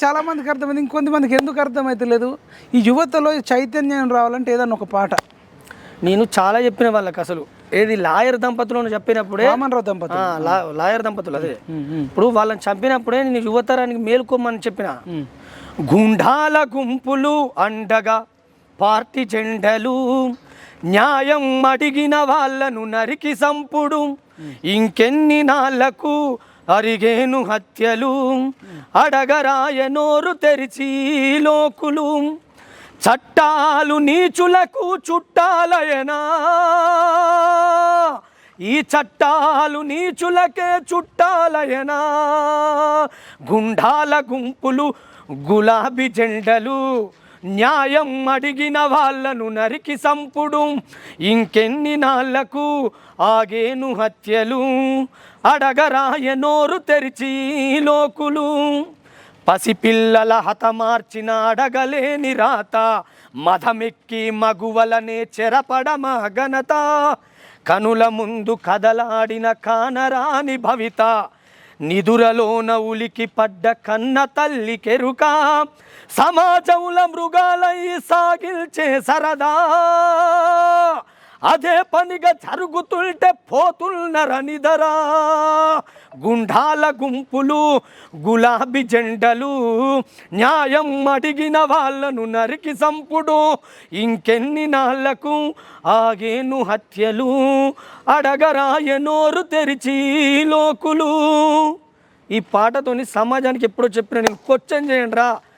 చాలా మందికి అర్థమైంది ఇంకొంతమందికి ఎందుకు అర్థమైతలేదు. ఈ యువతలో చైతన్యం రావాలంటే ఏదన్నా ఒక పాట. నేను చాలా చెప్పిన వాళ్ళకి అసలు. ఏది లాయర్ దంపతులను చెప్పినప్పుడే రామన్రావు దంపతులు. లాయర్ దంపతులు అదే. ఇప్పుడు వాళ్ళని చంపినప్పుడే నేను యువతరానికి మేల్కోమని చెప్పిన. గుండాల గుంపులు అండగా పార్టీ జెండలు న్యాయం అడిగిన వాళ్ళను నరికి సంపుడు. ఇంకెన్ని నాళ్ళకు అరిగేను హత్యలు అడగరాయ నోరు తెరిచి లోకులు చట్టాలు నీచులకు చుట్టాలయనా? ఈ చట్టాలు నీచులకే చుట్టాలయనా? గుండాల గుంపులు గులాబీ జెండలు న్యాయం అడిగిన వాళ్ళను నరికి సంపుడు. ఇంకెన్ని నాళ్ళకు ఆగేను హత్యలు? అడగరాయ నోరు తెరిచి లోకులు. పసిపిల్లల హతమార్చిన అడగలేని రాత. మధమెక్కి మగువలనే చెరపడమా ఘనత. కనుల ముందు కదలాడిన కానరాని భవిత. నిదురలోన ఉలికి పడ్డ కన్న తల్లి కెరుక సమాజంల మృగాలై సాగిల్చే సరదా. అదే పనిగా జరుగుతుంటే పోతున్నరనిదరా గుండాల గుంపులు గులాబీ జెండలు న్యాయం అడిగిన వాళ్ళను నరికి సంపుడు. ఇంకెన్ని నాళ్ళకు ఆగేను హత్యలు అడగరాయ నోరు తెరిచి లోకులు. ఈ పాటతోని సమాజానికి ఎప్పుడో చెప్పిన నేను క్వశ్చన్ చేయండి రా